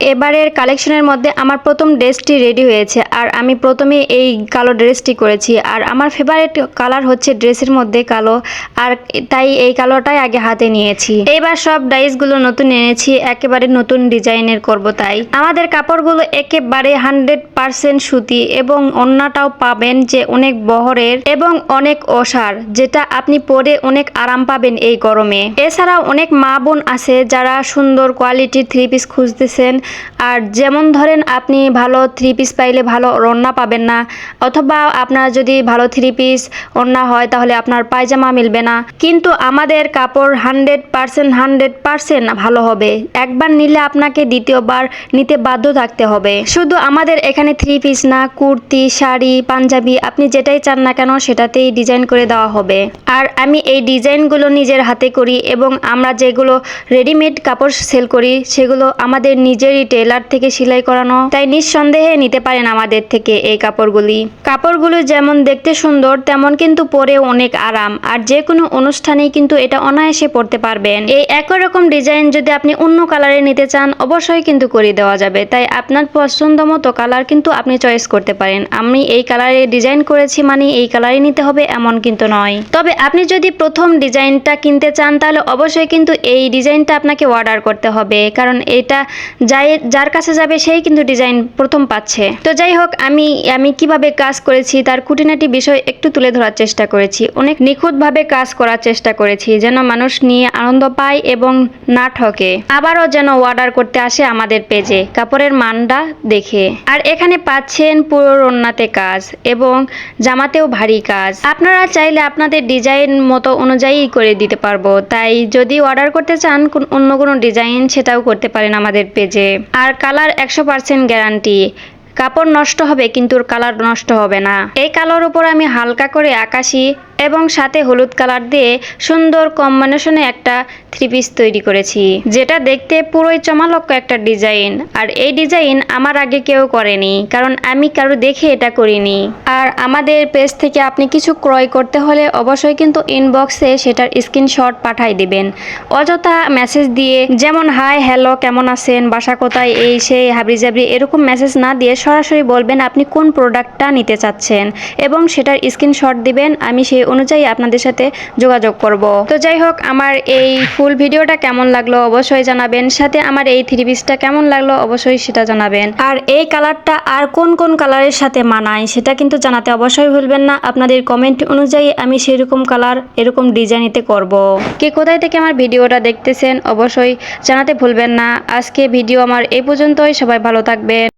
এবারের কালেকশনের মধ্যে আমার প্রথম ড্রেসটি রেডি হয়েছে আর আমি প্রথমে এই কালো ড্রেসটি করেছি আর আমার ফেভারিট কালার হচ্ছে ড্রেসের মধ্যে কালো আর তাই এই কালোটাই আগে হাতে নিয়েছি। এবার সব ডাইসগুলো নতুন এনেছি, একেবারে নতুন ডিজাইনের করব তাই। আমাদের কাপড়গুলো একেবারে হান্ড্রেড পারসেন্ট সুতি এবং অন্যটাও পাবেন যে অনেক বহরের এবং অনেক অসার, যেটা আপনি পরে অনেক আরাম পাবেন এই গরমে। এছাড়াও অনেক মা বোন আছে যারা সুন্দর কোয়ালিটির থ্রি পিস খুঁজতেছেন আর যেমন ধরেন আপনি ভালো থ্রি পিস পাইলে ভালো ওড়না পাবেন না, অথবা আপনার যদি ভালো থ্রি পিস ওড়না হয় তাহলে আপনার পায়জামা মিলবে না। কিন্তু আমাদের কাপড় হান্ড্রেড পারসেন্ট হান্ড্রেড পারসেন্ট ভালো হবে। একবার নিলে আপনাকে দ্বিতীয়বার নিতে বাধ্য থাকতে হবে। শুধু আমাদের এখানে থ্রি পিস না, কুর্তি, শাড়ি, পাঞ্জাবি আপনি যেটাই চান না কেন সেটাতেই ডিজাইন করে দেওয়া হবে। আর আমি এই ডিজাইনগুলো নিজের হাতে করি এবং আমরা যেগুলো রেডিমেড কাপড় সেল করি সেগুলো আমাদের নিজেরই টেলার থেকে সেলাই করানো, তাই নিঃসন্দেহে নিতে পারেন আমাদের থেকে এই কাপড়গুলি। কাপড়গুলো যেমন দেখতে সুন্দর, তেমন কিন্তু পরে অনেক আরাম। আর যে কোনো অনুষ্ঠানেই কিন্তু এটা অনায়াসে পরতে পারবেন। এই একই রকম ডিজাইন যদি আপনি অন্য কালারে নিতে চান, অবশ্যই কিন্তু করে দেওয়া যাবে। তাই আপনার পছন্দ মতো কালার কিন্তু আপনি চয়েস করতে পারেন। আমি এই কালারে ডিজাইন করেছি মানে এই কালারই নিতে হবে এমন কিন্তু নয়। তবে আপনি যদি প্রথম ডিজাইনটা কিনতে চান, তাহলে অবশ্যই কিন্তু এই ডিজাইনটা আপনাকে অর্ডার করতে হবে। কারণ এটা যাই যার কাছে যাবে সেই কিন্তু ডিজাইন প্রথম পাচ্ছে। তো যাই হোক, আমি আমি কীভাবে কাজ করেছি তার খুঁটিনাটি বিষয় একটু তুলে ধরার চেষ্টা করেছি। অনেক নিখুঁতভাবে কাজ করার চেষ্টা করেছি যেন মানুষ নিয়ে আনন্দ পায় এবং না ঠকে। আবারও যেন অর্ডার করতে আসে আমাদের পেজে কাপড়ের মানটা দেখে। আর এখানে পাচ্ছেন পুরো রন্নাতে কাজ এবং জামাতেও ভারী কাজ। আপনারা চাইলে আপনাদের ডিজাইন মতো অনুযায়ী করে দিতে পারব। তাই যদি অর্ডার করতে চান অন্য কোনো ডিজাইন সেটাও করতে পারেন আমাদের পেজে আর কালার একশো পার্সেন্ট গ্যারান্টি। কাপড় নষ্ট হবে, কিন্তু কালার নষ্ট হবে না। এই কালার উপর আমি হালকা করে আকাশি এবং সাথে হলুদ কালার দিয়ে সুন্দর কম্বিনেশনে একটা থ্রি পিস তৈরি করেছি। যেটা দেখতে পুরোই চমালক্য একটা ডিজাইন আর এই ডিজাইন আমার আগে কেউ করেনি, কারণ আমি কারও দেখে এটা করিনি। আর আমাদের পেজ থেকে আপনি কিছু ক্রয় করতে হলে অবশ্যই কিন্তু ইনবক্সে সেটার স্ক্রিনশট পাঠাই দিবেন। অযথা মেসেজ দিয়ে যেমন, হাই, হ্যালো, কেমন আছেন? বাসা কোথায়? এই, সেই হাবড়ি জাবড়ি এরকম মেসেজ না দিয়ে সরাসরি বলবেন আপনি কোন প্রোডাক্টটা নিতে চাচ্ছেন। এবং সেটার স্ক্রিনশট দিবেন, আমি সেই অনুযায়ী আপনাদের সাথে যোগাযোগ করব। তো যাই হোক, আমার এই ফুল ভিডিওটা কেমন লাগল অবশ্যই জানাবেন, সাথে আমার এই থ্রি পিসটা কেমন লাগল অবশ্যই সেটা জানাবেন। আর এই কালারটা আর কোন কোন কালারের সাথে মানায় সেটা কিন্তু জানাতে অবশ্যই ভুলবেন না, আপনাদের কমেন্ট অনুযায়ী আমি সেরকম কালার, এরকম ডিজাইনিতে করব। কে কোথায় থেকে আমার ভিডিওটা দেখতেছেন অবশ্যই জানাতে ভুলবেন না, আজকে ভিডিও আমার এই পর্যন্তই, সবাই ভালো থাকবেন।